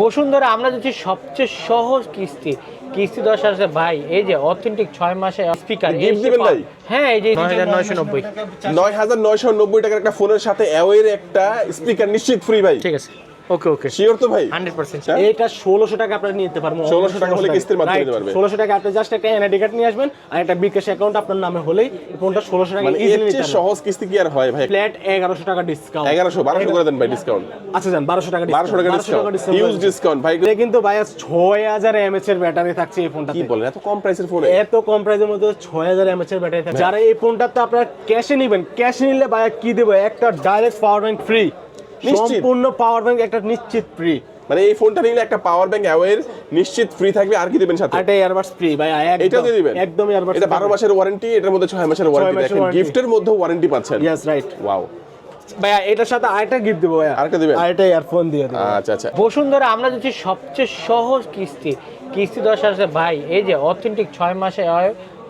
বসুন্ধরা আমরা যদি সবচেয়ে সহজ কিস্তি। কিস্তি দশ আছে ভাই এই যে অথেন্টিক ছয় মাসে স্পিকার gift দিবেন ভাই? হ্যাঁ এই যে নয় হাজার নয়শো নব্বই। নয় হাজার নয়শো নব্বই টাকার একটা ফোনের সাথে অ্যাওয়ের একটা স্পিকার নিশ্চিত ফ্রি ভাই। ঠিক আছে। ওকে ওকে শিওর তো ভাই? হান্ড্রেড পার্সেন্ট এটা ষোলোশো টাকা আপনারা নিতে পারবেন 1600 টাকা হলে কিস্তির মাধ্যমে নিতে পারবে। ষোলোশো টাকা আপনি জাস্ট একটা এনআইডি কার্ড নিয়ে আসবেন আর একটা বিকাশ অ্যাকাউন্ট আপনার নামে হলেই ফোনটা ষোলোশো টাকা মানে ইজিলি নিতে চেয়ে সহজ কিস্তি কি আর হয় ভাই? ফ্ল্যাট এগারোশো টাকা ডিসকাউন্ট এগারোশো বারোশো করে দেন ভাই ডিসকাউন্ট আচ্ছা যান বারোশো টাকা বারোশো টাকা ডিসকাউন্ট হিউজ ডিসকাউন্ট ভাই এটা কিন্তু ভাই ছয় হাজার এমএচ এর ব্যাটারি থাকছে এই ফোনটা কি বলেন এত কম প্রাইসের ফোনে এত কম প্রাইসের মধ্যে ছয় হাজার এমএচ এর ব্যাটারি থাকছে। যারা এই ফোনটাতে আপনারা ক্যাশে নেবেন। ক্যাশে নিলে ভাই কি দেবো? একটা ডাইরেক্ট পাওয়ার ব্যাংক ফ্রি? সম্পূর্ণ পাওয়ার ব্যাংক একটা নিশ্চিত ফ্রি মানে এই ফোনটা নিলে একটা পাওয়ার ব্যাংক অ্যাওয়ের নিশ্চিত ফ্রি থাকবে আর কি দিবেন সাথে? এটা ইয়ারবাডস ফ্রি ভাই এটা দিয়ে দিবেন? একদম ইয়ারবাডস এটা বারো মাসের ওয়ারেন্টি এটার মধ্যে ছয় মাসের ওয়ারেন্টি দেখেন। গিফটের মধ্যে ওয়ারেন্টি পাচ্ছেন। ইয়েস রাইট ওয়াও ভাইয়া এটার সাথে আরেকটা গিফট দেবো ভাইয়া। আরেকটা দিবেন? আরেকটা ইয়ারফোন দিয়ে দেবো। আচ্ছা আচ্ছা। বসুন্ধরা আমরা যদি সবচেয়ে সহজ কিস্তি। কিস্তি দশ আছে ভাই এই যে অথেন্টিক ছয় মাসে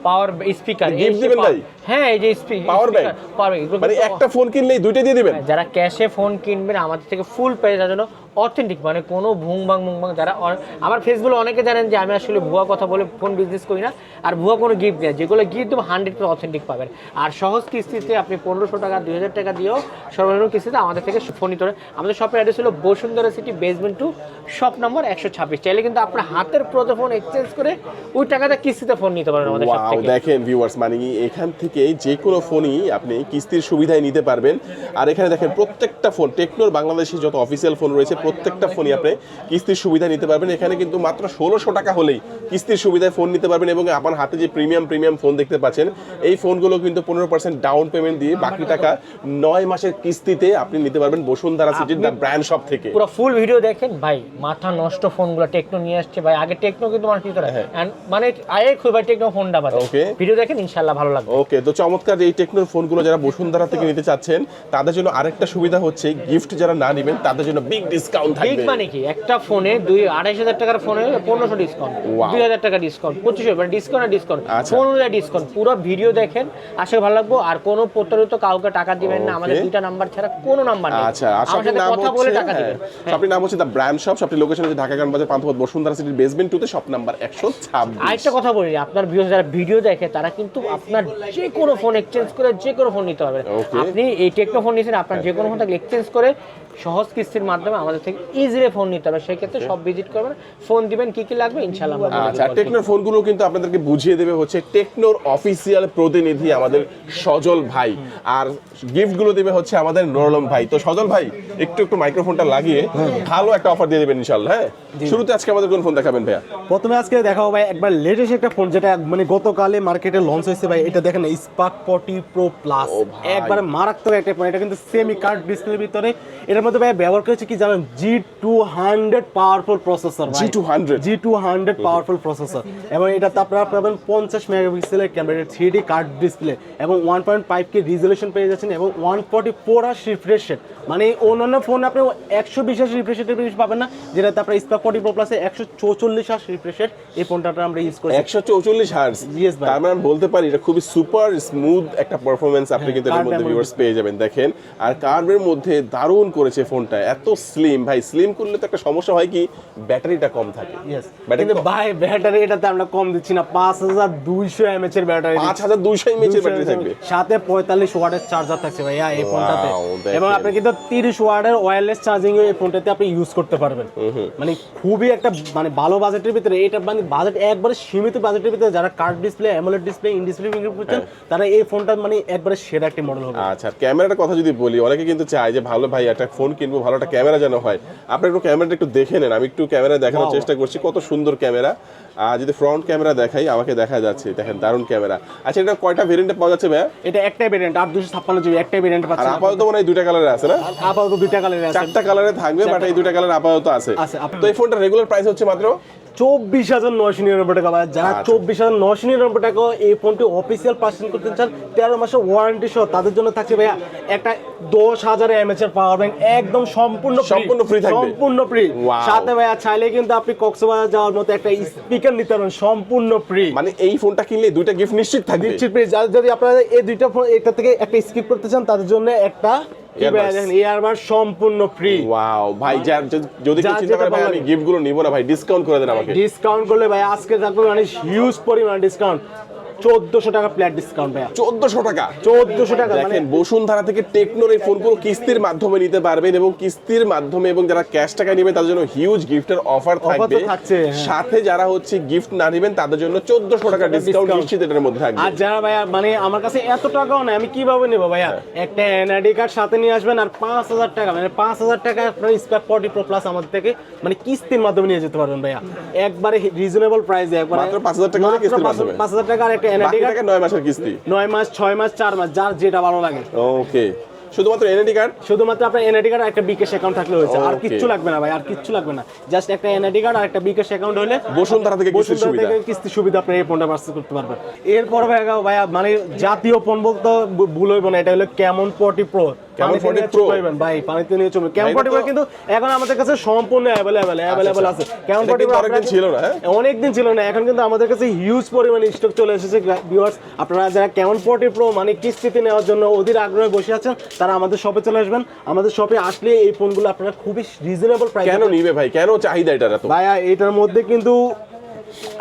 পাওয়ার স্পিকার গিফট দিবেন ভাই? হ্যাঁ এই যে স্পিকার পাওয়ার ব্যাংক পাওয়ার মানে একটা ফোন কিনলেই দুইটা দিয়ে দিবেন যারা ক্যাশে ফোন কিনবেন আমাদের থেকে ফুল পেয়ে যাওয়ার জন্য অথেন্টিক মানে কোনো ভুং ভাং মুং ভাং যারা আমার ফেসবুকে অনেকে জানেন যে আমি আসলে ভুয়া কথা বলে ফোন বিজনেস করি না আর ভুয়া কোনো গিফট নেই যেগুলো গিফট দেবো হান্ড্রেড পার্সেন্ট অথেন্টিক পাবেন। আর সহজ কিস্তিতে আপনি পনেরোশো টাকা দুই হাজার টাকা দিয়েও সর্বনিম্ন কিস্তিতে আমাদের থেকে ফোন নিতে পারেন। আমাদের শপের অ্যাড্রেস হলো Bashundhara city basement two shop নম্বর একশো ছাব্বিশ। চাইলে কিন্তু আপনার হাতের প্রত ফোন এক্সচেঞ্জ করে ওই টাকাটা কিস্তিতে ফোন নিতে পারেন আমাদের শপ ওয়াও দেখেন ভিউয়ার্স মানে এখান থেকে যে কোনো ফোনই আপনি কিস্তির সুবিধায় নিতে পারবেন। আর এখানে দেখেন প্রত্যেকটা ফোন টেকনোর বাংলাদেশি যত অফিসিয়াল ফোন রয়েছে প্রত্যেকটা ফোনই আপনি কিস্তির সুবিধা নিতে পারবেন। এখানে কিন্তু মাত্র ষোলোশো টাকা হলেই কিস্তির সুবিধায় ফোন নিতে পারবেন এবং আপনার হাতে যে প্রিমিয়াম প্রিমিয়াম ফোন দেখতে পাচ্ছেন এই ফোনগুলো কিন্তু পনেরো পার্সেন্ট ডাউন পেমেন্ট দিয়ে বাকি টাকা নয় মাসের কিস্তিতে আপনি নিতে পারবেন বসুন্ধরা সিটির ব্র্যান্ড শপ থেকে। পুরো ফুল ভিডিও দেখেন। ভাই মাথা নষ্ট ফোনগুলো টেকনো নিয়ে আসছে। ভাই আগে টেকনো কিন্তু মানুষ নিত হ্যাঁ। মানে আয়ে খুব ভাই টেকনো ফোনটা বাদে। Okay. ভিডিও দেখেন ইনশাআল্লাহ ভালো লাগবে। ওকে তো চমৎকার এই টেকনোর ফোনগুলো যারা বসুন্ধরা থেকে নিতে চাচ্ছেন তাদের জন্য আরেকটা সুবিধা হচ্ছে গিফট যারা না নেবেন তাদের জন্য বিগ ডিসকাউন্ট বিগ থাকবে। মানে কি? একটা ফোনে দুই আড়াইশ হাজার টাকার ফোনে পনেরোশো ডিসকাউন্ট. দুই হাজার টাকা ডিসকাউন্ট পঁচিশশো মানে ডিসকাউন্ট ডিসকাউন্ট। ফোন অনুযায়ী ডিসকাউন্ট পুরো ভিডিও দেখেন আশা ভালো লাগবো। আর কোনো প্রতারিত কাউকে টাকা দিবেন না আমাদের. দুইটা নাম্বার ছাড়া কোনো নাম্বার নেই। আচ্ছা আমার সাথে কথা বলে টাকা হ্যাঁ, দিবেন। শপটির নাম হচ্ছে দ্য ব্র্যান্ড শপ শপটির লোকেশন হচ্ছে ঢাকা গান বাজার পান্থপথ বসুন্ধরা সিটির বেসমেন্ট টুতে শপ নাম্বার একশো ছাব্বিশ। আরেকটা কথা বলি আপনার ভিউজ যারা ভিডিও দেখে তারা কিন্তু আপনার যে কোনো ফোন এক্সচেঞ্জ করে যে কোনো ফোন নিতে পারবেন। আপনি এই টেকনো ফোন নিয়েছেন আপনার যে কোনো ফোন থাকলে এক্সচেঞ্জ করে সহজ কিস্তির মাধ্যমে আমাদের থেকে ইজিলি ফোন নিতে হবে। সেক্ষেত্রে সব ভিজিট করবেন। ফোন দিবেন কি কি লাগবে ইনশাল্লাহ আচ্ছা টেকনোর ফোনগুলো কিন্তু আপনাদেরকে বুঝিয়ে দেবে হচ্ছে টেকনোর অফিসিয়াল প্রতিনিধি আমাদের সজল ভাই। আর গিফটগুলো দেবে হচ্ছে আমাদের নরলম ভাই। তো সজল ভাই একটু একটু মাইক্রোফোনটা লাগিয়ে ভালো একটা অফার দিয়ে দেবেন ইনশাল্লাহ হ্যাঁ? শুরুতে আজকে আমাদের কোন ফোন দেখাবেন ভাইয়া? প্রথমে আজকে দেখাবো ভাই একবার লেটেস্ট একটা ফোন যেটা মানে গতকালে মার্কেটে লঞ্চ হয়েছে ভাই এটা দেখেন স্পার্ক ফর্টি প্রো প্লাস। একবারে মারাত্মক একটা ফোন এটা কিন্তু সেমি কার্ড ডিসপ্লের ভিতরে। এটার মধ্যে ভাই ব্যবহার করেছে কি জানেন? G two hundred powerful processor G200 G two hundred powerful processor এবং এটাতে আপনারা পাবেন পঞ্চাশ মেগাপিক্সেলের camera three D curved display এবং one point five K resolution পেয়ে যাচ্ছেন এবং ওয়ান ফর্টি ফোর আস রিফ্রেশ রেট মানে অন্যান্য ফোন আপনি একশো বিশ আস রিফ্রেশ রেটের বেশি পাবেন না যেটাতে আপনার স্পার্ক ফর্টি প্রো প্লাসে একশো চৌচল্লিশ আস রিফ্রেশ রেট এই ফোনটা আমরা ইউজ করি একশো চৌচল্লিশ হার্স ভাই। তার মানে বলতে পারি এটা খুবই সুপার স্মুথ একটা পারফরমেন্স আপনি কিন্তু এর মধ্যে ভিউয়ার্স পেয়ে যাবেন। দেখেন আর কার্ভের মধ্যে দারুণ করেছে ফোনটা এত স্লিম ভাই স্লিম করলে তো একটা সমস্যা হয় কি ব্যাটারিটা কম থাকে। কিন্তু ভাই ব্যাটারি এটাতে আমরা কম দিচ্ছি না পাঁচ হাজার দুইশো এমএচ এর ব্যাটারি পাঁচ হাজার দুইশো এমএচ এর ব্যাটারি থাকবে। সাথে পঁয়তাল্লিশ ওয়াটের চার্জার থাকছে ভাইয়া এই ফোনটাতে। এবং আপনি কিন্তু তিরিশ ওয়াটের ওয়্যারলেস চার্জিং এই ফোনটাতে আপনি ইউজ করতে পারবেন। মানে খুবই একটা মানে ভালো বাজেটের ভিতরে এটা মানে বাজেট একবারে সীমিত বাজেটের ভিতরে যারা curved display AMOLED display in display করছেন তারা এই ফোনটা মানে একবারে সেরা একটি মডেল হবে। আচ্ছা আর ক্যামেরার কথা যদি বলি অনেকে কিন্তু চায় যে ভালো ভাই একটা ফোন কিনবো ভালো একটা ক্যামেরা যেন হয়। আপনি একটু ক্যামেরাটা একটু দেখে নেন আমি একটু ক্যামেরা দেখানোর চেষ্টা করছি কত সুন্দর ক্যামেরা। আর যদি ফ্রন্ট ক্যামেরা দেখাই আমাকে দেখা যাচ্ছে দেখেন দারুণ ক্যামেরা। আচ্ছা এটা কয়টা ভেরিয়েন্টে পাওয়া যাচ্ছে ভাই এটা একটাই ভেরিয়েন্ট আর দুশো ছাপ্পান্ন জিবি একটাই ভেরিয়েন্ট পাচ্ছেন আপাতত মনে হয় দুইটা কালারে আছে না? আপাতত দুইটা কালারে আছে। চারটা কালারে থাকবে বাট এই দুইটা কালার আপাতত আছে। আছে, তো এই ফোনটা রেগুলার প্রাইস হচ্ছে মাত্র? চব্বিশ হাজার নয়শো নিরানব্বই টাকা ভাই যারা আচ্ছা। চব্বিশ হাজার নয়শো নিরানব্বই টাকা এই ফোনটি অফিসিয়াল পার্সেন্ট করতে চান তেরো মাসের ওয়ারেন্টি সহ তাদের জন্য থাকছে ভাইয়া একটা দশ হাজার এমএচ এর পাওয়ার ব্যাংক একদম সম্পূর্ণ সম্পূর্ণ থাকবে? সম্পূর্ণ ফ্রি সাথে ভাইয়া চাইলে কিন্তু আপনি কক্সবাজার যাওয়ার মতো একটা স্পিকার নিতে পারেন সম্পূর্ণ ফ্রি মানে এই ফোনটা কিনলে দুইটা গিফট নিশ্চিত থাকবে। নিশ্চিত ফ্রি যদি আপনারা এই দুইটা ফোন এটা থেকে একটা স্কিপ করতে চান তাদের জন্য একটা সম্পূর্ণ ফ্রি ওয়াও ভাই যার যদি- যদি চিন্তা করে ভাই আমি গিফটগুলো নিবো না ভাই ডিসকাউন্ট করে দেন আমাকে। ডিসকাউন্ট করলে ভাই আজকে থাকবে মানে হিউজ পরিমাণ ডিসকাউন্ট চোদ্দশো টাকা প্লেট ডিসকাউন্ট ভাইয়া। চোদ্দশো টাকা? চোদ্দশো টাকা মানে দেখেন বসুন্ধরা থেকে টেকনোর এই ফোনগুলো কিস্তির মাধ্যমে নিতে পারবেন এবং কিস্তির মাধ্যমে এবং যারা ক্যাশ টাকা নেবেন তাদের জন্য হিউজ গিফটের অফার থাকবে। হ্যাঁ। সাথে যারা হচ্ছে গিফট না নেবেন তাদের জন্য চোদ্দশো টাকা ডিসকাউন্ট নিশ্চিত এটার মধ্যে থাকবে। আর যারা ভাইয়া মানে আমার কাছে এত টাকাও নাই আমি কীভাবে নেব ভাইয়া? একটা এনআইডি কার্ড সাথে নিয়ে আসবেন আর পাঁচ হাজার টাকা মানে পাঁচ হাজার টাকা আপনার স্কোয়ার ফর্টি প্রো প্লাস আমাদের থেকে মানে কিস্তির মাধ্যমে নিয়ে যেতে পারবেন ভাইয়া। একবারে রিজনেবল প্রাইসে একবারে মাত্র 5,000 টাকা কিস্তির মাধ্যমে। পাঁচ হাজার টাকা আর একটা এনআইডি কার্ড টাকা নয় মাসের কিস্তি? নয় মাস ছয় মাস চার মাস যার যেটা ভালো লাগে। ওকে। শুধুমাত্র এনআইডি কার্ড? শুধুমাত্র আপনার এনআইডি কার্ড আর একটা বিকাশ অ্যাকাউন্ট থাকলে হয়েছে। আর কিচ্ছু লাগবে না ভাই আর কিচ্ছু লাগবে না। জাস্ট একটা এনআইডি কার্ড আর একটা বিকাশ অ্যাকাউন্ট হলে বসুন্ধরা থেকে কিস্তি সুবিধা। থেকে কিস্তি সুবিধা আপনি এই ফোনটা পার্সেল করতে পারবেন। এরপর ভাইয়া ভাই মানে জাতীয় পণ্য বলতে ভুল হইব না এটা হলো কেমন পটি প্রো Camon 40 Pro? ভাই পানিতে নিয়ে চলবে এটা প্রো কিন্তু এখন আমাদের কাছে সম্পূর্ণ অ্যাভেলেবেল অ্যাভেলেবেল আছে। এটা অনেকদিন ছিল না, হ্যাঁ? অনেকদিন ছিল না। এখন কিন্তু আমাদের কাছে হিউজ পরিমাণে স্টক চলে এসেছে ভিউয়ার্স আপনারা যারা প্রো মানে কিস্তিতে নেওয়ার জন্য অধীর আগ্রহে বসে আছেন তারা আমাদের শপে চলে আসবেন। আমাদের শপে আসলে এই ফোনগুলো আপনারা খুবই রিজনেবল প্রাইস কেন নিবে ভাই? কেন চাহিদা এটার এত? ভাইয়া এটার মধ্যে কিন্তু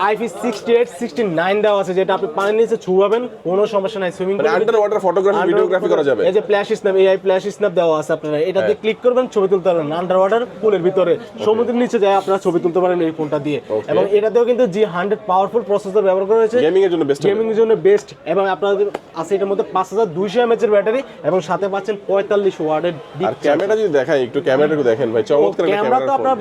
IP sixty eight sixty nine দেওয়া আছে যেটা আপনি পানির নিচে ছুয়াবেন কোনো সমস্যা নাই swimming under water photography videography করা যাবে। এই যে flash snap AI flash snap দেওয়া আছে আপনারা এটাতে ক্লিক করবেন ছবি তুলতে পারবেন। আন্ডার ওয়াটার পুলের ভিতরে সমুদ্রের নিচে যায় আপনারা ছবি তুলতে পারেন এই ফোনটা দিয়ে। এবং এটাতেও কিন্তু জি হান্ড্রেড পাওয়ারফুল প্রসেসর ব্যবহার করা হয়েছে। গেমিং এর জন্য বেস্ট গেমিং এর জন্য বেস্ট এবং আপনাদের আছে এটার মধ্যে পাঁচ হাজার দুইশো এমএচ এর ব্যাটারি এবং সাথে পাচ্ছেন পঁয়তাল্লিশ ওয়ার্ডের আর ক্যামেরা যদি দেখাই একটু ক্যামেরাটা দেখেন ভাই চমৎকার ক্যামেরা তো আপনার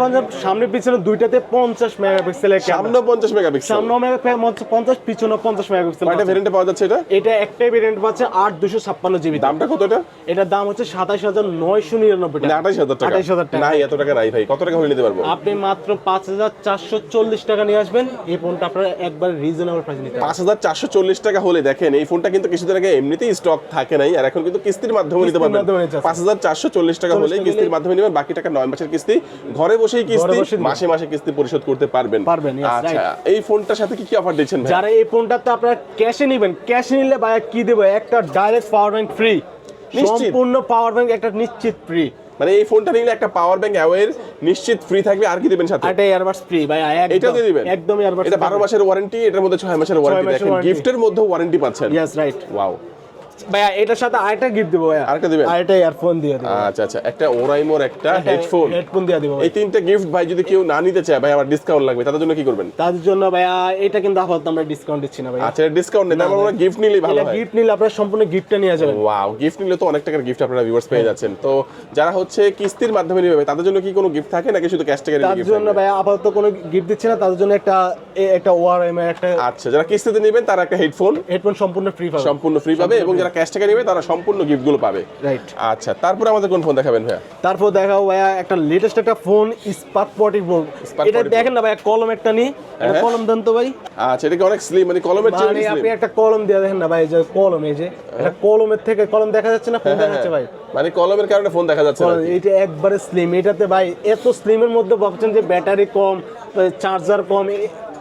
সামনে পিছনে দুইটাতে পঞ্চাশ মেগাপিক্সেলের সামনে পঞ্চাশ মেগাপিক্সেল? সামনে পঞ্চাশ পিছনে পঞ্চাশ মেগাপিক্সেল কয়টা ভেরিয়েন্টে পাওয়া যাচ্ছে এটা? এটা একটাই ভেরিয়েন্ট পাচ্ছে আট দুশো ছাপ্পান্ন জিবি দামটা কত এটা? এটার দাম হচ্ছে সাতাশ হাজার নয়শো নিরানব্বই মানে টাকা আঠাইশ হাজার টাকা। আঠাইশ হাজার টাকা। নাই এত টাকা নাই ভাই। কত টাকা হলে নিতে পারব? আপনি মাত্র পাঁচ হাজার চারশো চল্লিশ টাকা নিয়ে আসবেন। এই ফোনটা আপনার একবার রিজনেবল প্রাইস নিতে পারবেন। পাঁচ হাজার চারশো চল্লিশ টাকা হলে দেখেন এই ফোনটা কিন্তু কিছুদিন আগে এমনিতেই স্টক থাকে নাই আর এখন কিন্তু কিস্তির মাধ্যমে নিতে পারবেন। মাধ্যমে নিতে পারবেন। পাঁচ হাজার চারশো চল্লিশ টাকা হলে কিস্তির মাধ্যমে নেবেন বাকি টাকা নয় মাসের কিস্তি। ঘরে বসেই কিস্তি মাসে মাসে কিস্তি পরিশোধ করতে পারবেন। পারবেন, আচ্ছা এই ফোনটার সাথে কি কি অফার দিচ্ছেন ভাই? যারা এই ফোনটাতে আপনারা ক্যাশে নেবেন। ক্যাশে নিলে ভাইয়া কি দেবো? একটা ডাইরেক্ট পাওয়ার ব্যাংক ফ্রি? সম্পূর্ণ পাওয়ার ব্যাংক একটা নিশ্চিত ফ্রি মানে এই ফোনটা নিলে একটা পাওয়ার ব্যাংক অ্যাওয়ের নিশ্চিত ফ্রি থাকবে আর কি দিবেন সাথে? এটা এয়ারবাডস ফ্রি ভাইয়া এটা দিয়ে দিবেন? একদম এয়ারবাডস এটা বারো মাসের ওয়ারেন্টি এটার মধ্যে 6 মাসের ওয়ারেন্টি দেখেন। গিফটের মধ্যে ওয়ারেন্টি পাচ্ছেন। ইয়েস রাইট ওয়াও ভাইয়া এটার সাথে আরেকটা গিফট দেবো ভাইয়া। আরেকটা দিবেন? আরেকটা ইয়ারফোন দিয়ে দেবো। আচ্ছা আচ্ছা একটা ওরাইমোর একটা হেডফোন হেডফোন দিয়ে দেবো। এই তিনটে গিফট ভাই যদি কেউ না নিতে চায় ভাই আমার ডিসকাউন্ট লাগবে। তাদের জন্য কি করবেন? তাদের জন্য ভাইয়া এটা কিন্তু আপাতত আমরা ডিসকাউন্ট দিচ্ছি না আচ্ছা ডিসকাউন্ট নেই। তারপর আমরা গিফট নিলেই ভালো হয়। গিফট নিলে আপনারা সম্পূর্ণ গিফটটা নিয়ে যাবেন। ওয়াও গিফট নিলে তো অনেক টাকার গিফট আপনারা ভিউয়ার্স পেয়ে যাচ্ছেন। তো যারা হচ্ছে কিস্তির মাধ্যমে নেবে তাদের জন্য কি কোনো গিফট থাকে? নাকি শুধু ক্যাশ টাকা গিফট জন্য ভাইয়া আপাতত কোনো গিফট দিচ্ছি না। তাদের জন্য একটা একটা ওআরএম একটা আচ্ছা যারা কিস্তিতে নেবেন তারা একটা হেডফোন হেডফোন সম্পূর্ণ ফ্রি পাবে। সম্পূর্ণ ফ্রি পাবে এবং যারা ক্যাশ টাকা নেবে তারা সম্পূর্ণ গিফটগুলো পাবে। রাইট আচ্ছা তারপরে আমাদের কোন ফোন দেখাবেন ভাইয়া? তারপর দেখাও ভাইয়া একটা লেটেস্ট একটা ফোন স্পার্ক প্রো Spark এটা দেখেন না ভাইয়া কলম একটা নি হ্যাঁ। কলম দেন তো ভাই। আচ্ছা এটা কি অনেক স্লিম মানে কলমের চেয়ে মানে স্লিম আপনি একটা কলম দিয়ে দেখেন না ভাই যে কলম এই যে এটা কলমের থেকে কলম দেখা যাচ্ছে না ফোন দেখা যাচ্ছে ভাই? মানে কলমের কারণে ফোন দেখা যাচ্ছে না এটা একবারে স্লিম এটাতে ভাই এত স্লিমের মধ্যে ভাবছেন যে ব্যাটারি কম চার্জার কম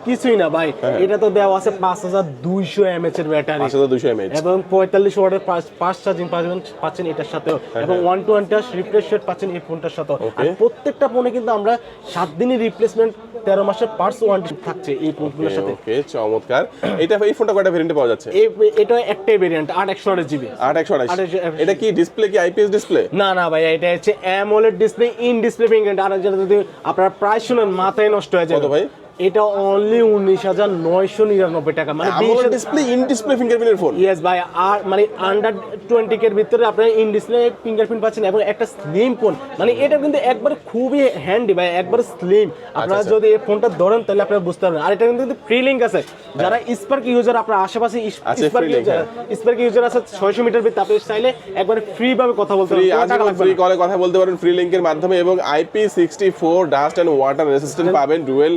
কিছুই না ভাই। হ্যাঁ। এটা তো দেওয়া আছে পাঁচ হাজার দুইশো এমএচ এর ব্যাটারি পাঁচ হাজার দুশো এমএচ এবং পঁয়তাল্লিশ ওয়াটের পাঁচ চার্জিং পাবেন পাচ্ছেন এটার সাথেও। হ্যাঁ, এবং ওয়ান টোয়েন্টি রিফ্রেশ রেট পাচ্ছেন এই ফোনটার সাথেও। আর প্রত্যেকটা ফোনে কিন্তু আমরা সাত দিনের রিপ্লেসমেন্ট তেরো মাসের পার্স ওয়ারেন্টি থাকছে এই ফোনগুলোর সাথে। ওকে চমৎকার। এটা এই ফোনটা কয়টা ভেরিয়েন্টে পাওয়া যাচ্ছে? এটা একটাই ভেরিয়েন্ট আট একশো আট জিবি আট একশো আঠাশ 828 এটা কি ডিসপ্লে কি আইপিএস ডিসপ্লে না না ভাই এটা হচ্ছে AMOLED display in display finger আর যেটা যদি আপনার প্রায় শুনেন মাথায় নষ্ট হয়ে কত ভাই? এটা অনলি উনিশ হাজার নয়শো নিরানব্বই টাকা মানে ডিসপ্লে ইন ডিসপ্লে ফিঙ্গারপ্রিন্টের ফোন ইয়েস ভাই আর মানে আন্ডার টোয়েন্টি কের ভিতরে আপনার ইন ডিসপ্লে ফিঙ্গারপ্রিন্ট পাচ্ছেন এবং একটা স্লিম ফোন মানে এটা কিন্তু একবার খুবই হ্যান্ডি ভাই একবার স্লিম আপনারা আচ্ছা। যদি এই ফোনটা ধরেন তাহলে আপনারা বুঝতে পারবেন। আর এটা কিন্তু ফ্রি লিঙ্ক আছে। যারা স্পার্ক ইউজার আপনার আশেপাশে স্পার্ক ইউজার স্পার্ক ইউজার আছে ছয়শো মিটার ভিতরে আপনি চাইলে একবার ফ্রি ভাবে কথা বলতে লাগবে ফ্রি কলে কথা বলতে পারেন ফ্রি মাধ্যমে এবং IP sixty four dust and water resistant পাবেন ডুয়েল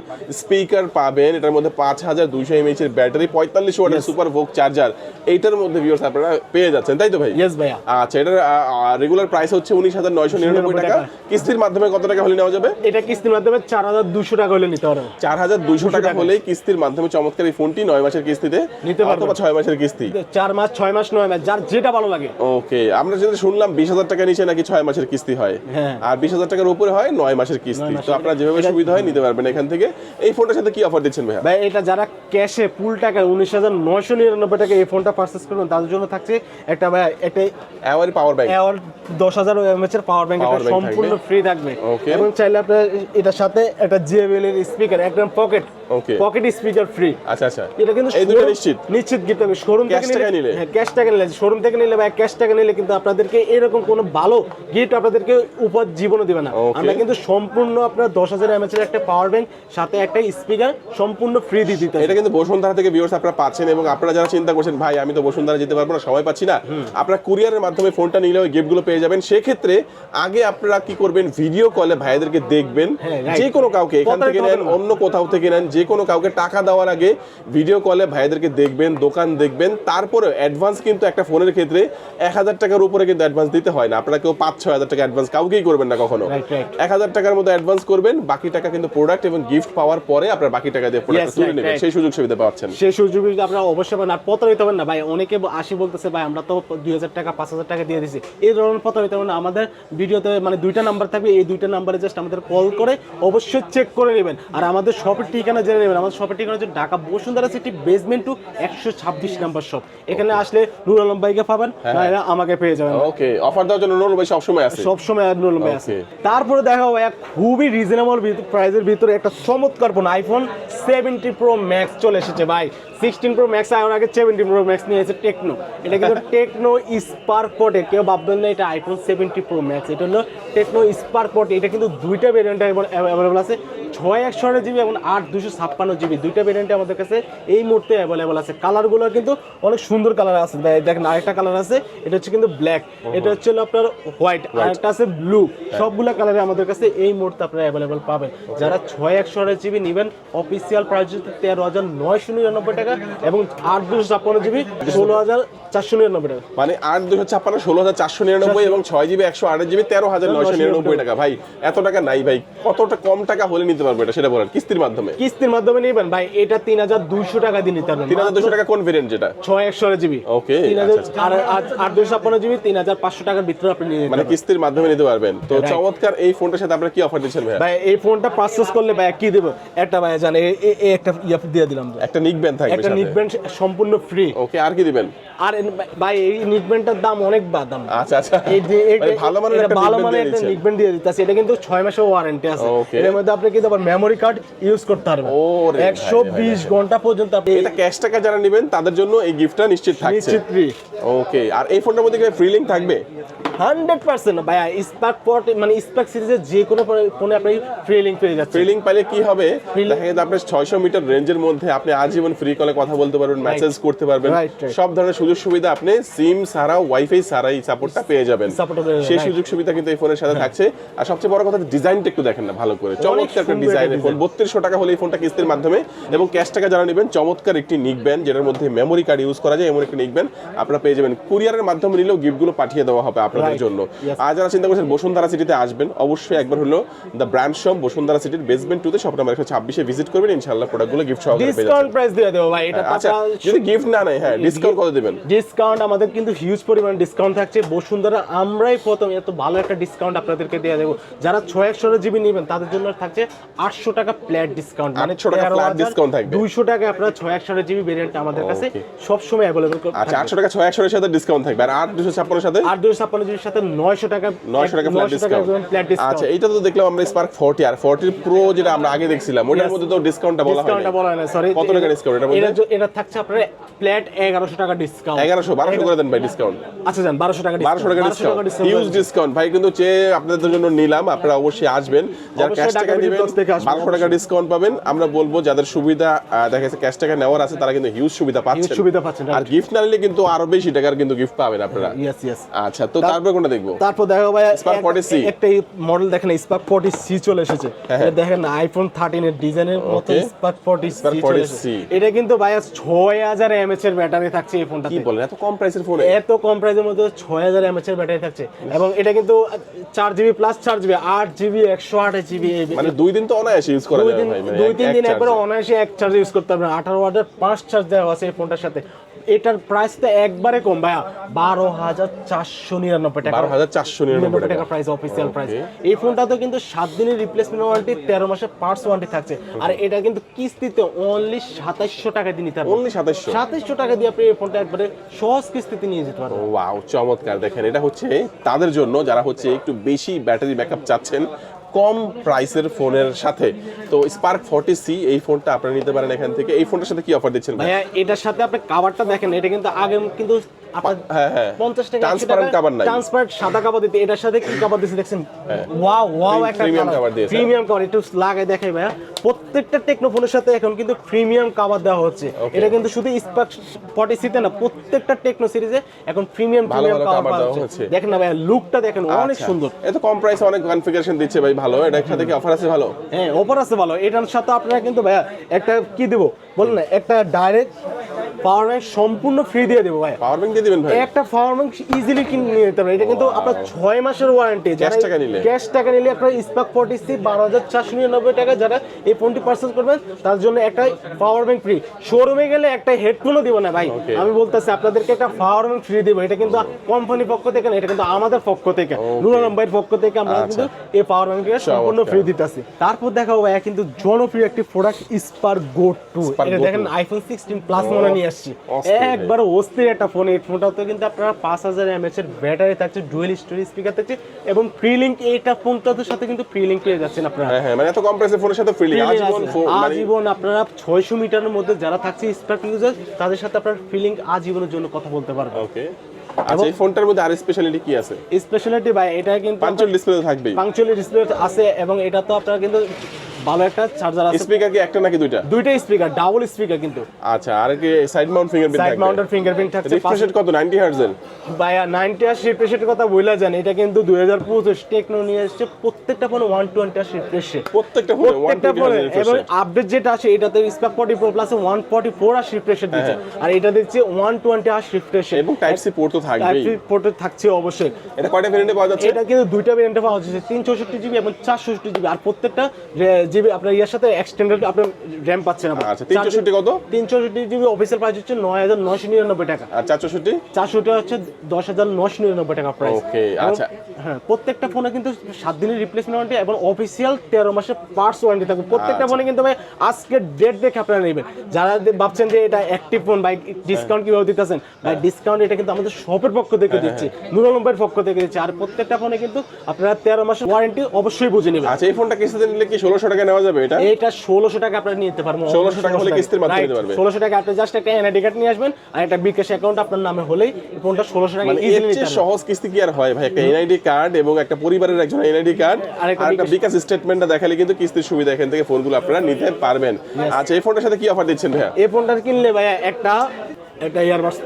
স্পিকার পাবেন। এটার মধ্যে পাঁচ হাজার দুইশো এমএইচ এর ব্যাটারি পঁয়তাল্লিশ ওয়াটের সুপার ভোক চার্জার এইটার মধ্যে ভিউয়ার্স আপনারা পেয়ে যাচ্ছেন তাই তো ভাই? ইয়েস ভাইয়া। আচ্ছা এটার রেগুলার প্রাইস হচ্ছে উনিশ হাজার নয়শো নিরানব্বই টাকা। কিস্তির মাধ্যমে কত টাকা হলে নেওয়া যাবে? এটা কিস্তির মাধ্যমে চার হাজার দুশো টাকা হলে নিতে পারবেন চার হাজার দুইশো টাকা হলেই কিস্তির মাধ্যমে চমৎকার এই ফোনটি নয় মাসের কিস্তিতে নিতে। অথবা ছয় মাসের কিস্তি। চার মাস ছয় মাস নয় মাস যার যেটা ভালো লাগে। ওকে আমরা যেটা শুনলাম বিশ হাজার টাকা নিচে নাকি ছয় মাসের কিস্তি হয়। হ্যাঁ। আর বিশ হাজার টাকার উপরে হয় নয় মাসের কিস্তি। তো আপনারা যেভাবে সুবিধা হয় নিতে পারবেন এখান থেকে। এই ফোনটার সাথে কি অফার দিচ্ছেন ভাই ভাই এটা যারা ক্যাশে ফুল টাকা উনিশ হাজার নয়শো নিরানব্বই টাকা এই ফোনটা পারচেস করবেন তাদের জন্য থাকছে একটা ভাই একটা অ্যাওয়ারি পাওয়ার ব্যাংক এর দশ হাজার এমএচ এর পাওয়ার ব্যাংক এটা সম্পূর্ণ ফ্রি থাকবে। এবং চাইলে আপনার এটার সাথে একটা জিএবিএল এর স্পিকার একদম pocket Okay. Pocket speaker free আচ্ছা আচ্ছা। এটা কিন্তু এই দুটো নিশ্চিত? নিশ্চিত কিন্তু হবে। শোরুম থেকে নিলে? হ্যাঁ ক্যাশ টাকা নিলে। শোরুম থেকে নিলে বা ক্যাশ টাকা নিলে কিন্তু আপনাদেরকে এরকম কোনো ভালো গিফট আপনাদেরকে উপহার জীবনও দিবে না. আমরা কিন্তু সম্পূর্ণ আপনার দশ হাজার এমএচ এর একটা পাওয়ার ব্যাংক সাথে একটা স্পিকার সম্পূর্ণ ফ্রি দিয়ে দিতে এটা কিন্তু বসুন্ধরা থেকে ভিউয়ার্স আপনারা পাচ্ছেন এবং আপনারা যারা চিন্তা করছেন ভাই আমি তো বসুন্ধরা যেতে পারব না সময় পাচ্ছি না। আপনারা কুরিয়ারের মাধ্যমে ফোনটা নিলে ওই গিফটগুলো পেয়ে যাবেন। সেক্ষেত্রে আগে আপনারা কি করবেন ভিডিও কলে ভাইদেরকে দেখবেন। হ্যাঁ, যে কোনো কাউকে এখান থেকে নেন অন্য কোথাও থেকে নেন যে কোনো কাউকে টাকা দেওয়ার আগে ভিডিও কলে ভাইদেরকে দেখবেন দোকান দেখবেন। তারপরে অ্যাডভান্স কিন্তু একটা ফোনের ক্ষেত্রে এক হাজার টাকার উপরে কিন্তু অ্যাডভান্স দিতে হয় না। আপনারা কেউ পাঁচ ছয় হাজার টাকা অ্যাডভান্স কাউকেই করবেন না কখনো. এক হাজার টাকার মতো অ্যাডভান্স করবেন। বাকি টাকা কিন্তু প্রোডাক্ট এবং গিফট পাওয়ার পরে আপনার বাকি টাকা দিয়ে প্রোডাক্ট তুলে নেবেন সেই সুযোগ সুবিধা পাচ্ছেন। সেই সুযোগ সুবিধা আপনারা অবশ্যই পাবেন আর প্রতারিত হবেন না ভাই। অনেকে আসি বলতেছে ভাই আমরা তো দুই হাজার টাকা পাঁচ হাজার টাকা দিয়ে দিছি। এই ধরনের প্রতারিত হবেন না। আমাদের ভিডিওতে মানে দুইটা নাম্বার থাকবে। এই দুইটা নাম্বারে জাস্ট আমাদের কল করে অবশ্যই চেক করে নেবেন। আর আমাদের শপের ঠিকানা জেনে নেবেন। আমাদের শপের ঠিকানা হচ্ছে Dhaka Bashundhara city basement two একশো ছাব্বিশ নাম্বার শপ এখানে আসলে নুর আলম ভাইকে পাবেন নাহলে আমাকে পেয়ে যাবেন। ওকে অফার দেওয়ার জন্য নুরুল ভাই সবসময় আছে। সবসময় নুর ভাই আছে। তারপরে দেখা হবে এক খুবই রিজনেবল প্রাইসের ভিতরে একটা চমৎকার phone iPhone seventy pro max চলে এসেছে ভাই। সিক্সটিন প্রো ম্যাক্স আসার আগে সেভেন্টি প্রো ম্যাক্স নিয়ে এসেছে টেকনো এটা কিন্তু টেকনো স্পার্ক পটে কেউ ভাববেন না এটা আইফোন সেভেন্টি প্রো ম্যাক্স এটা হলো টেকনো স্পার্ক পট এটা কিন্তু দুইটা ভেরিয়েন্ট অ্যাভেলেবল আছে। ছয় একশো জিবি এবং আট দুশো ছাপ্পান্ন জিবি দুইটা ভেরিয়েন্টে আমাদের কাছে এই মুহূর্তে অ্যাভেলেবল আছে। কালারগুলো কিন্তু অনেক সুন্দর কালার আছে দেখেন আরেকটা কালার আছে এটা হচ্ছে কিন্তু ব্ল্যাক এটা হচ্ছে আপনার হোয়াইট আর একটা আছে ব্লু সবগুলো কালারে আমাদের কাছে এই মুহূর্তে আপনারা অ্যাভেলেবল পাবেন। যারা ছয় একশো জিবি নেবেন। অফিসিয়াল প্রাইস হচ্ছে তেরো হাজার নয়শো নিরানব্বই টাকা এবং আট দুশো ছাপ্পান্ন জিবি ষোলো হাজার চারশো নিরানব্বই টাকা। মানে আট দুশো ছাপ্পান্ন ষোলো হাজার চারশো নিরানব্বই এবং ছয় জিবি একশো আট জিবি তেরো হাজার নয়শো নিরানব্বই টাকা। ভাই এত টাকা নাই ভাই। কতটা কম টাকা হলে নিতে পারব এটা সেটা বলেন। কিস্তির মাধ্যমে? কিস্তির মাধ্যমে নেবেন। ভাই এটা তিন হাজার দুইশো টাকা দিয়ে নিতে পারবেন। তিন হাজার দুশো টাকা কোন ভেরিয়েন্ট যেটা। ছয় একশো জিবি। ওকে তিন হাজার আচ্ছা, আর আর- আট দুশো ছাপ্পান্ন জিবি তিন হাজার পাঁচশো টাকার ভিতরে আপনি মানে কিস্তির মাধ্যমে নিতে পারবেন। তো চমৎকার এই ফোনটার সাথে আপনারা কি অফার দিচ্ছেন ভাই ভাই এই ফোনটা পারচেস করলে ভাই কি দেবো। একটা ভাই জানে এ- এ- এ একটা ইয়া দিয়ে দিলাম। একটা নিক ব্যান্ড থাকবে একটা নিক ব্যান্ড সম্পূর্ণ ফ্রি ওকে আর কি দিবেন? আর ভাই এই দাম অনেক দাম আচ্ছা আচ্ছা। এই যে মানে ভালো মানের একটা ভালো মানের একটা। দিয়ে দিতেছে। এটা কিন্তু ছয় মাসের ওয়ারেন্টি আছে। এর মধ্যে আপনি কিন্তু আবার মেমোরি কার্ড ইউজ করতে পারবেন। ওরে ভাই, একশো ভাই, বিশ ভাই। ঘণ্টা পর্যন্ত আপনি এটা ক্যাশ টাকা যারা নেবেন তাদের জন্য এই গিফটটা নিশ্চিত থাকছে। নিশ্চিত ফ্রি ওকে আর এই ফোনটার মধ্যে কি ফ্রি লিঙ্ক থাকবে? Hundred percent. ভাইয়া স্পার্ক পট মানে স্পার্ক সিরিজের যে কোনো ফোনে আপনি ফ্রি লিঙ্ক পেয়ে যাচ্ছেন। ফ্রি লিঙ্ক পাইলে কি হবে? দেখা যাবে আপনার ছয়শো মিটার রেঞ্জের মধ্যে আপনি আজীবন ফ্রি কলে কথা বলতে পারবেন মেসেজ করতে পারবেন. সব ধরনের সুযোগ সুবিধা আপনি সিম ছাড়া ওয়াইফাই ছাড়া এই সাপোর্টটা পেয়ে যাবেন। যাবেন, সেই সুযোগ সুবিধা কিন্তু এই ফোনের সাথে থাকছে। আর সবচেয়ে বড় কথা ডিজাইনটা একটু দেখেন না ভালো করে। চমৎকার একটা ডিজাইনের ফোন বত্রিশশো টাকা হলে এই ফোনটা কিস্তির মাধ্যমে এবং ক্যাশ টাকা যারা নেবেন চমৎকার একটি নিকবেন যেটার মধ্যে মেমোরি কার্ড ইউজ করা যায় এমন একটি নিকবেন আপনারা পেয়ে যাবেন। কুরিয়ারের মাধ্যমে নিলেও গিফটগুলো পাঠিয়ে দেওয়া হবে আপনাদের জন্য। আর যারা চিন্তা করছেন বসুন্ধরা সিটিতে আসবেন অবশ্যই একবার হলো দ্য ব্র্যান্ড শপ বসুন্ধরা সিটির বেসমেন্ট টুতে শপ নাম্বার একশো ছাব্বিশে ভিজিট করবেন। ইনশাল্লাহ প্রোডাক্টগুলো গিফট সহকারে পেয়ে ডিসকাউন্ট প্রাইস দিয়ে দেবো ভাই এটা আচ্ছা যদি গিফট না নেয় হ্যাঁ ডিসকাউন্ট কত দেবেন? ডিসকাউন্ট আমাদের কিন্তু হিউজ পরিমাণ ডিসকাউন্ট থাকছে। বসুন্ধরা আমরাই প্রথম এত ভালো একটা ডিসকাউন্ট আপনাদেরকে দিয়ে দেবো। যারা ছয় একশো জিবি নেবেন তাদের জন্য থাকছে আটশো টাকা প্ল্যাট ডিসকাউন্ট মানে 800 টাকা flat discount থাকবে। দুইশো টাকা আপনারা ছয় একশো জিবি ভেরিয়েন্ট আমাদের কাছে. সবসময় অ্যাভেলেবল আচ্ছা আটশো টাকা ছয় একশোর সাথে ডিসকাউন্ট থাকবে। আর আট দুশো ছাপ্পান্নের সাথে? আট দুশো ছাপ্পান্ন জিবির সাথে নয়শো টাকা নয়শো টাকা ফ্ল্যাট ডিসকাউন্ট ফ্ল্যাট ডিসকাউন্ট আচ্ছা এইটা তো দেখলাম আমরা স্পার্ক ফোরটি আর ফোরটির প্রো যেটা আমরা আগে দেখছিলাম ওটার মধ্যে তো ডিসকাউন্টটা বলা হয় ডিসকাউন্টটা বলা হয় না সরি কত টাকা ডিসকাউন্ট এটা এটা থাকছে আপনার ফ্ল্যাট এগারোশো টাকা ডিসকাউন্ট ডিসকাউন্ট এগারোশো বারোশো করে দেন ভাই ডিসকাউন্ট আচ্ছা যান বারোশো টাকা বারোশো টাকা ডিসকাউন্ট হিউজ ডিসকাউন্ট ভাই কিন্তু যে আপনাদের জন্য নিলাম আপনারা অবশ্যই আসবেন। যারা ক্যাশ টাকা নেবেন বিদ্যুৎ থেকে আসবেন, বারোশো টাকা ডিসকাউন্ট পাবেন। আমরা বলব যাদের সুবিধা দেখা যাচ্ছে ক্যাশ টাকা নেওয়ার আছে তারা কিন্তু হিউজ সুবিধা পাচ্ছেন। সুবিধা পাচ্ছেন, আর গিফট না নিলে কিন্তু আরও বেশি টাকার কিন্তু গিফট পাবেন আপনারা। ইয়েস ইয়েস আচ্ছা তো তারপরে কোনটা দেখব? তারপর দেখো ভাই Spark 40C একটা মডেল দেখেন স্পার্ক 40 সি চলে এসেছে। হ্যাঁ, হ্যাঁ। দেখেন আইফোন 13 এর ডিজাইনের মতো স্পার্ক 40 সি 40C চলে এসেছে। এটা কিন্তু ভাই 6000 এমএএইচ এর ব্যাটারি থাকছে এই ফোনটাতে কি বলেন? এত কম প্রাইসের ফোন এত কম প্রাইসের মধ্যে 6000 এমএএইচ এর ব্যাটারি থাকছে। এবং এটা কিন্তু চার জিবি প্লাস চার জিবি আট জিবি 128 জিবি মানে দুই দিন তো অনায়াসে ইউজ করা দুই ভাই মানে দুই তিন দিন একবার অনায়াসে এক চার্জ ইউজ করতে পারবেন। আঠারো ওয়াটের পাঁচ চার্জ দেওয়া আছে এই ফোনটার সাথে। এটার প্রাইস তো একবারে কম ভাইয়া। বারো হাজার চারশো নিরানব্বই টাকা। বারো হাজার চারশো নিরানব্বই টাকা। প্রাইস অফিসিয়াল প্রাইস এই ফোনটা তো কিন্তু সাত দিনের রিপ্লেসমেন্ট ওয়ারেন্টি তেরো মাসের পার্টস ওয়ারেন্টি থাকছে। আর এটা কিন্তু কিস্তিতে অনলি সাতাইশশো টাকা দিয়ে নিতে অনলি সাতাশশো সাতাইশশো। টাকা দিয়ে আপনি এই ফোনটা একবারে সহজ কিস্তিতে নিয়ে যেতে পারবেন। ওয়াও চমৎকার। দেখেন এটা হচ্ছে তাদের জন্য যারা হচ্ছে একটু বেশি ব্যাটারি ব্যাকআপ চাচ্ছেন কম প্রাইসের ফোনের সাথে। তো স্পার্ক ফর্টি সি এই ফোনটা আপনারা নিতে পারেন এখান থেকে। এই ফোনটার সাথে কি অফার দিচ্ছেন ভাই? ভাইয়া এটার সাথে আপনি কাভারটা দেখেন এটা কিন্তু আগে কিন্তু হ্যাঁ হ্যাঁ। পঞ্চাশ টাকা ট্রান্সপারেন্ট কাভার নাই। ট্রান্সপারেন্ট সাদা কাভার দিতে। এটার সাথে কি কাভার দিচ্ছে দেখছেন? ওয়াও ওয়াও একটা premium cover দিয়েছে। প্রিমিয়াম কাভার একটু লাগাই দেখাই ভাইয়া। প্রত্যেকটা টেকনোফোনের সাথে এখন কিন্তু প্রিমিয়াম কাভার দেওয়া হচ্ছে। এটা কিন্তু শুধু স্পার্ক ফর্টি সিতে না প্রত্যেকটা টেকনো সিরিজে এখন প্রিমিয়াম ভালো প্রিমিয়াম কাভার দেওয়া হচ্ছে। হচ্ছে। দেখেন না ভাইয়া লুকটা দেখেন অনেক আচ্ছা। সুন্দর। এত কম প্রাইসে অনেক কনফিগারেশন দিচ্ছে ভাই ভালো এটার সাথে কি অফার আছে ভালো? হ্যাঁ অফার আছে ভালো। এটার সাথে আপনারা কিন্তু ভাইয়া একটা কি দেবো? বলুন না, একটা ডাইরেক্ট পাওয়ার ব্যাংক সম্পূর্ণ ফ্রি দিয়ে দেবো ভাইয়া পাওয়ার ব্যাংক দিয়ে দিবেন ভাই? একটা পাওয়ার ব্যাংক ইজিলি কিনে নিয়ে যেতে পারেন। এটা কিন্তু আপনার ছয় মাসের ওয়ারেন্টি Cash টাকা নিলে? ক্যাশ টাকা নিলে আপনার স্পার্ক ফোর্টি সি বারো হাজার চারশো নিরানব্বই টাকা যারা এই ফোনটি পার্সেস করবেন তার জন্য একটা পাওয়ার ব্যাংক ফ্রি শোরুমে গেলে একটা হেডফোনও দিব না ভাই। আমি বলতেছি আপনাদেরকে একটা পাওয়ার ব্যাংক ফ্রি দিব। এটা কিন্তু কোম্পানির পক্ষ থেকে না এটা কিন্তু আমাদের পক্ষ থেকে। নুর আলম ভাইয়ের পক্ষ থেকে আমরা আচ্ছা। কিন্তু এই পাওয়ার ব্যাংকটা সম্পূর্ণ। ফ্রি দিতেছি। তারপর দেখাবো ভাইয়া কিন্তু জনপ্রিয় একটি প্রোডাক্ট স্পার্ক গো টু এটা দেখেন 2 আইফোন সিক্সটিন প্লাস মনে নিয়ে আসছি। একবার অস্থির একটা ফোন এই ফোনটাতে কিন্তু আপনারা পাঁচ হাজার এমএচ এর ব্যাটারি থাকছে ডুয়েল স্টোরেজ স্পিকার থাকছে এবং ফ্রি লিঙ্ক এইটা ফোনটার সাথে কিন্তু ফ্রি লিঙ্ক পেয়ে যাচ্ছেন আপনারা। হ্যাঁ হ্যাঁ মানে এত কম ফোনের সাথে Free link আজীবন। মানে আজীবন আপনারা ছয়শো মিটারের মধ্যে যারা থাকছে স্পার্ক ইউজার তাদের সাথে আপনার ফিলিং আজীবনের জন্য কথা বলতে পারবেন। ওকে আচ্ছা এই ফোনটার মধ্যে আর স্পেশালিটি কি আছে? স্পেশালিটি ভাই এটা কিন্তু পাঞ্চল ডিসপ্লে থাকবে পাংচুয়ালি ডিসপ্লে আছে এবং এটা তো আপনার কিন্তু ভালো একটা চার্জার আছে। স্পিকার কি একটা নাকি দুইটা? দুইটা স্পিকার ডাবল স্পিকার কিন্তু। আচ্ছা আর কি সাইড মাউন্ট ফিঙ্গারপ্রিন্ট সাইড মাউন্টের ফিঙ্গারপ্রিন্ট থাকছে রিফ্রেশ রেট কত? 90 হার্টজের ভাইয়া নাইনটি আর রিফ্রেশের কথা বইলা যান এটা কিন্তু দুই হাজার পঁচিশ টেকনো নিয়ে এসছে প্রত্যেকটা ফোনে ওয়ান টোয়েন্টি আর রিফ্রেশে প্রত্যেকটা ফোনে প্রত্যেকটা 120 ফোনে হার্টজ এবং আপডেট যেটা আছে এটাতে Spark forty pro plus one forty four আর রিফ্রেশে দিচ্ছে। আর এটা দিচ্ছে ওয়ান টোয়েন্টি আর রিফ্রেশে এবং টাইপ সি পোর্ট তো থাকবেই। পোর্টে থাকছে অবশ্যই। এটা কয়টা ভেরিয়েন্টে পাওয়া যাচ্ছে? এটা কিন্তু দুইটা ভেরিয়েন্টে পাওয়া যাচ্ছে তিন চৌষট্টি জিবি এবং চার চৌষট্টি জিবি আর প্রত্যেকটা জিবি আপনার ইয়ার সাথে এক্সটেন্ডেড আপনার র্যাম পাচ্ছেন আবার আচ্ছা, 364 কত? তিন চৌষট্টি জিবি অফিসিয়াল প্রাইস হচ্ছে নয় হাজার নয়শো নিরানব্বই টাকা। আর 464 চারশোটা হচ্ছে দশ হাজার নশো নিরানব্বই টাকা প্রাইস Okay, আচ্ছা। হ্যাঁ প্রত্যেকটা ফোনে কিন্তু সাত দিনের রিপ্লেসমেন্ট ওয়ারেন্টি এবং অফিসিয়াল তেরো মাসের পার্টস ওয়ারেন্টি থাকবে। প্রত্যেকটা আচ্ছা। ফোনে কিন্তু ভাই আজকের ডেট দেখে আপনারা নেবেন। যারা ভাবছেন যে এটা অ্যাক্টিভ ফোন ভাই ডিসকাউন্ট কীভাবে দিতেছেন? ভাই ডিসকাউন্ট এটা কিন্তু আমাদের শপের পক্ষ হ্যাঁ, থেকে দিচ্ছি নুর পক্ষ থেকে দিচ্ছি। আর প্রত্যেকটা ফোনে কিন্তু আপনারা তেরো মাসের ওয়ারেন্টি অবশ্যই বুঝে নেবেন। আচ্ছা এই ফোনটা কিস্তিতে নিলে কি 1600 টাকা নেওয়া যাবে এটা? এইটা ষোলোশো টাকা আপনারা নিতে পারবেন। 1600 টাকা হলে কিস্তির মাধ্যমে নিতে পারবে। ষোলোশো টাকা আপনি জাস্ট একটা এনআইডি কার্ড নিয়ে আসবেন আর একটা বিকাশ অ্যাকাউন্ট আপনার নামে হলেই ফোনটা ষোলোশো টাকা ইজিলি নিতে পারবেন সহজ কিস্তি কি আর হয় ভাই? একটা এনআইডি কার্ড এবং একটা পরিবারের একজন এনআইডি কার্ড আর একটা বিকাশ- স্টেটমেন্টটা দেখালে কিন্তু কিস্তির সুবিধা এখান থেকে ফোনগুলো আপনারা নিতে পারবেন। আচ্ছা এই ফোনটার সাথে কি অফার দিচ্ছেন ভাইয়া? এই ফোনটা কিনলে ভাইয়া একটা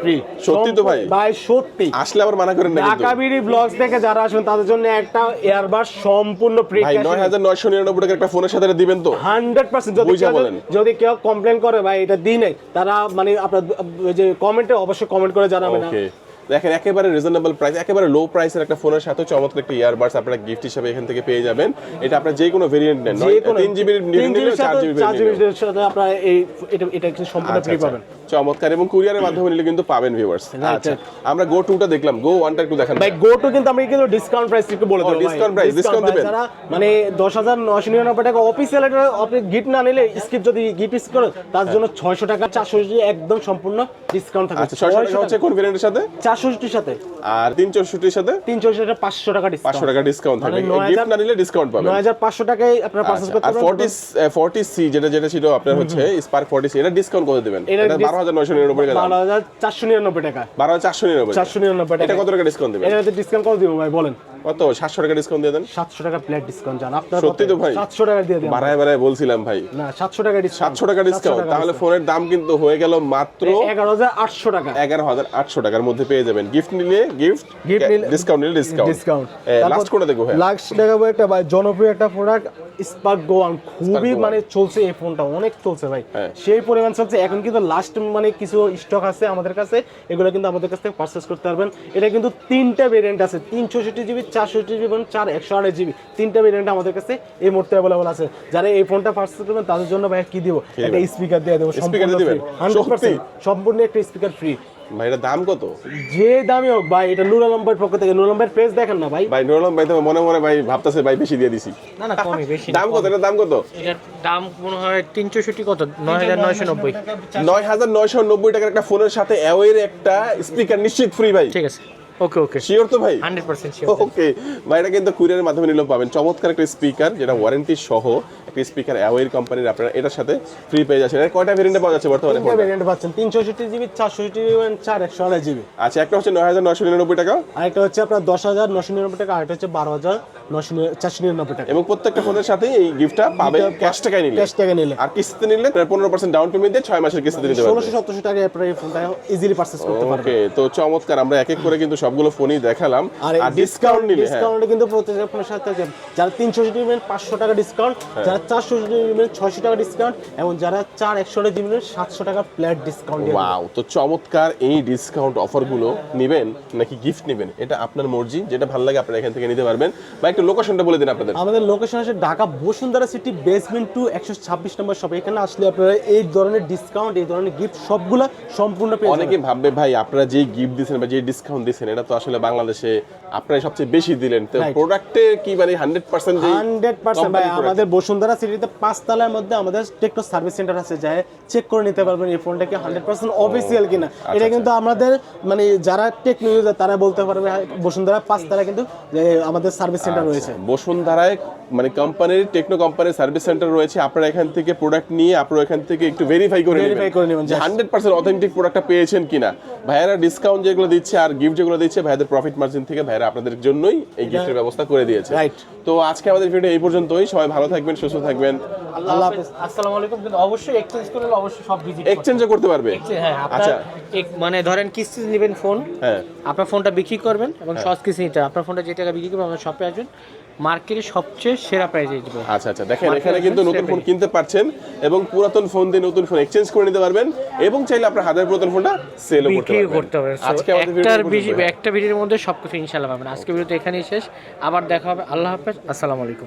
ফ্রি সত্যি তো ভাই? ভাই সত্যি। আসলে আবার মানা করেন না ঢাকা বিডি ব্লগস থেকে যারা আসবেন তাদের জন্য একটা ইয়ারবাডস সম্পূর্ণ ফ্রি ভাই নয় হাজার নয়শো নিরানব্বই টাকার একটা ফোনের সাথে দিবেন তো। Hundred percent. যদি বলেন। যদি কেউ কমপ্লেন করে ভাই এটা দিই নাই। তারা মানে আপনার যে কমেন্টে অবশ্যই কমেন্ট করে জানাবেন। দেখেন একেবারে রিজনেবল প্রাইস একেবারে লো প্রাইসের একটা ফোনের সাথে চমৎকার একটা ইয়ারবাডস আপনারা গিফট হিসেবে এখান থেকে পেয়ে যাবেন। এটা আপনার যে কোনো ভেরিয়েন্ট নেন যে কোনো তিন জিবির নিলে জিবির সাথে জিবি আপনারা এই এটা এটা সম্পূর্ণ আচ্ছা, ফ্রি আচ্ছা। পাবেন। চমৎকার এবং কুরিয়ারের মাধ্যমে নিলে কিন্তু পাবেন ভিউয়ার্স আচ্ছা আমরা গো টুটা দেখলাম। গো ওয়ানটা একটু দেখান। ভাই গো টু কিন্তু আমি কিন্তু ডিসকাউন্ট প্রাইস একটু বলে দেবো discount price, discount দিবেন? মানে দশ হাজার নশো নিরানব্বই টাকা অফিসিয়াল এটা আপনি গিফট না নিলে স্কিপ যদি গিফট স্কিপ করেন তার জন্য ছয়শো টাকা চারশো একদম সম্পূর্ণ ডিসকাউন্ট থাকবে। আচ্ছা ছয়শো টাকা হচ্ছে কোন ভেরিয়েন্টের সাথে? চারশো চৌষট্টির সাথে? আর সাথে টাকা ডিসকাউন্ট পাঁচশো টাকা ডিসকাউন্ট থাকবে। মানে গিফট না নিলে ডিসকাউন্ট পাবেন। নয় হাজার পাঁচশো টাকায় আপনারা পারচেস আচ্ছা, করতে আর সি যেটা যেটা ছিল আপনার হচ্ছে স্পার্ক ফর্টি সি এটা ডিসকাউন্ট করে দিবেন। এটা এটা dis- বারো হাজার নয়শো টাকা বারো হাজার চারশো নিরানব্বই টাকা। চারশো নিরানব্বই এটা কত টাকা ডিসকাউন্ট দেবেন? ডিসকাউন্ট কত দিব ভাই বলেন। কত? সাতশো টাকা ডিসকাউন্ট দিয়ে দেন। সাতশো টাকা প্লেট ডিসকাউন্ট জান। আপনার সত্যি তো ভাই? সাতশো টাকা দিয়ে দেন। বাড়ায় বাড়ায় বলছিলাম ভাই। না সাতশো টাকা ডিসকাউন্ট সাতশো টাকা ডিসকাউন্ট তাহলে ফোনের দাম কিন্তু হয়ে গেল মাত্র এগারো হাজার আটশো টাকা। এগারো হাজার আটশো টাকার মধ্যে পেয়ে যাবেন। গিফট নিলে গিফট ডিসকাউন্ট নিলে ডিসকাউন্ট ডিসকাউন্ট লাস্ট দেখো হ্যাঁ লাস্ট দেখাবো একটা ভাই জনপ্রিয় একটা প্রোডাক্ট স্পার্ক গোয়ান খুবই মানে চলছে এই ফোনটা অনেক চলছে ভাই। হ্যাঁ। সেই পরিমাণ চলছে। এখন কিন্তু লাস্ট মানে কিছু স্টক আছে আমাদের কাছে এগুলো কিন্তু আমাদের কাছ থেকে পারচেস করতে পারবেন। এটা কিন্তু তিনটা ভেরিয়েন্ট আছে তিন চৌষট্টি জিবি চারষট্টি জিবি এবং চার একশো আড়াই জিবি তিনটা ভেরিয়েন্ট আমাদের কাছে এই মুহূর্তে অ্যাভেলেবল আছে। যারা এই ফোনটা পারচেস করবেন তাদের জন্য ভাই কি দিব? একটা স্পিকার দিয়ে দেবো সত্যি? সম্পূর্ণ একটা স্পিকার ফ্রি ভাই এটা দাম কত? যে দামি হোক ভাই এটা পক্ষ থেকে। দেখেন না ভাই? ভাই নুরুল তো মনে মনে ভাই ভাবতেছে ভাই বেশি দিয়ে দিছি। না না কমই বেশি দাম কত। এটার দাম কত? এটার দাম মনে হয় তিন চৌষট্টি কত? নয় হাজার নয়শো নব্বই। নয় হাজার নয়শো নব্বই টাকার একটা ফোনের সাথে অ্যাওয়ের একটা স্পিকার নিশ্চিত ফ্রি ভাই। ঠিক আছে। ওকে ওকে। শিওর তো ভাই? হান্ড্রেড পার্সেন্ট ওকে ভাই এটা কিন্তু কুরিয়ারের মাধ্যমে নিলেও পাবেন। চমৎকার একটা স্পিকার যেটা ওয়ারেন্টি সহ একটা স্পিকার অ্যাওয়ের কোম্পানির আপনারা এটার সাথে ফ্রি পেয়ে যাচ্ছেন কয়টা ভেরিয়েন্টে পাওয়া যাচ্ছে বর্তমানে? ভেরিয়েন্ট পাচ্ছেন। তিন চৌষট্টি জিবি চারষট্টি জিবি চার একশো আড়াই জিবি। আচ্ছা একটা হচ্ছে নয় হাজার নয়শো নিরানব্বই টাকা। আরেকটা হচ্ছে আপনার দশ হাজার নশো নিরানব্বই টাকা আরেকটা হচ্ছে টাকা। এবং প্রত্যেকটা ফোনের সাথে এই গিফটটা পাবে ক্যাশ টাকায় নিলে। ক্যাশ টাকা নিলে। আর কিস্তিতে নিলে পনেরো পার্সেন্ট ডাউন পেমেন্ট দিয়ে ছয় মাসের কিস্তিতে নিতে ষোলোশো পারবে সতেরোশো টাকায় আপনারা এই ফোনটা ইজিলি পারচেস করতে পারবেন ওকে তো চমৎকার আমরা এক এক করে কিন্তু সবগুলো ফোনই দেখালাম। আর ডিসকাউন্ট নিলে হ্যাঁ। ডিসকাউন্ট কিন্তু প্রত্যেকটা ফোনের সাথে যারা তিনশো জিবি নেবেন পাঁচশো টাকা ডিসকাউন্ট হ্যাঁ। যারা চারশো নেবেন ছয়শো টাকা ডিসকাউন্ট এবং যারা চার একশো জিবি নেবেন সাতশো টাকা প্লেট ডিসকাউন্ট ওয়াও তো চমৎকার এই ডিসকাউন্ট অফারগুলো নেবেন নাকি গিফট নেবেন? এটা আপনার মর্জি যেটা ভালো লাগে আপনারা এখান থেকে নিতে পারবেন। বা একটু লোকেশনটা বলে দিন আপনাদের। আমাদের লোকেশন আছে Dhaka Bashundhara city basement two একশো ছাব্বিশ নম্বর শপ এখানে আসলে আপনারা এই ধরনের ডিসকাউন্ট এই ধরনের গিফট সবগুলা সম্পূর্ণ পেয়ে অনেকে ভাববে ভাই আপনারা যে গিফট দিচ্ছেন বা যে ডিসকাউন্ট দিচ্ছেন এটা তো আসলে বাংলাদেশে আপনারা সবচেয়ে বেশি দিলেন। তো. প্রোডাক্টে কি মানে হান্ড্রেড পার্সেন্ট হান্ড্রেড পার্সেন্ট ভাই আমাদের বসুন্ধরা সিটিতে পাঁচতলার মধ্যে আমাদের টেকনো সার্ভিস সেন্টার আছে যায় চেক করে নিতে পারবেন এই ফোনটা কি হান্ড্রেড পার্সেন্ট অফিসিয়াল কিনা। এটা কিন্তু আমাদের মানে যারা টেকনো ইউজার তারা বলতে পারবে হ্যাঁ, বসুন্ধরা পাঁচতলা কিন্তু আমাদের সার্ভিস সেন্টার রয়েছে। বসুন্ধরায় মানে কোম্পানির টেকনো কোম্পানির সার্ভিস সেন্টার রয়েছে আপনারা এখান থেকে প্রোডাক্ট নিয়ে আপনারা এখান থেকে একটু ভেরিফাই করে ভেরিফাই করে নেবেন, যে হান্ড্রেড পার্সেন্ট অথেন্টিক প্রোডাক্টটা পেয়েছেন কিনা। ভাইয়ারা ডিসকাউন্ট যেগুলো দিচ্ছে আর গিফট যেগুলো দিচ্ছে ভাইয়াদের প্রফিট মার্জিন থেকে ভাইয়ারা আপনাদের জন্যই এই গিফটের ব্যবস্থা করে দিয়েছে। Right. তো আজকে আমাদের ভিডিও এই পর্যন্তই। সবাই ভালো থাকবেন সুস্থ থাকবেন। আল্লাহ হাফেজ। আসসালামু আলাইকুম। কিন্তু অবশ্যই এক্সচেঞ্জ করলে অবশ্যই সব ভিজিট এক্সচেঞ্জও করতে পারবে। হ্যাঁ আচ্ছা। এক- মানে ধরেন কিস্তি নেবেন ফোন হ্যাঁ। আপনার ফোনটা বিক্রি করবেন এবং সস কিস্তিটা আপনার ফোনটা যে টাকা বিক্রি করবেন আপনার শপে আসবেন। মার্কেটে সবচেয়ে সেরা প্রাইসে দিব আচ্ছা আচ্ছা দেখেন এখানে কিন্তু নতুন ফোন কিনতে পারছেন এবং পুরাতন ফোন দিয়ে নতুন ফোন এক্সচেঞ্জ করে নিতে পারবেন এবং চাইলে আপনার হাতের পুরাতন ফোনটা সেল করতে পারবেন। আজকে একটার একটা ভিডিওর মধ্যে সবকিছু ইনশাআল্লাহ পাবেন। আজকে ভিডিও তো এখানেই শেষ। আবার দেখা হবে। আল্লাহ হাফেজ। আসসালামু আলাইকুম।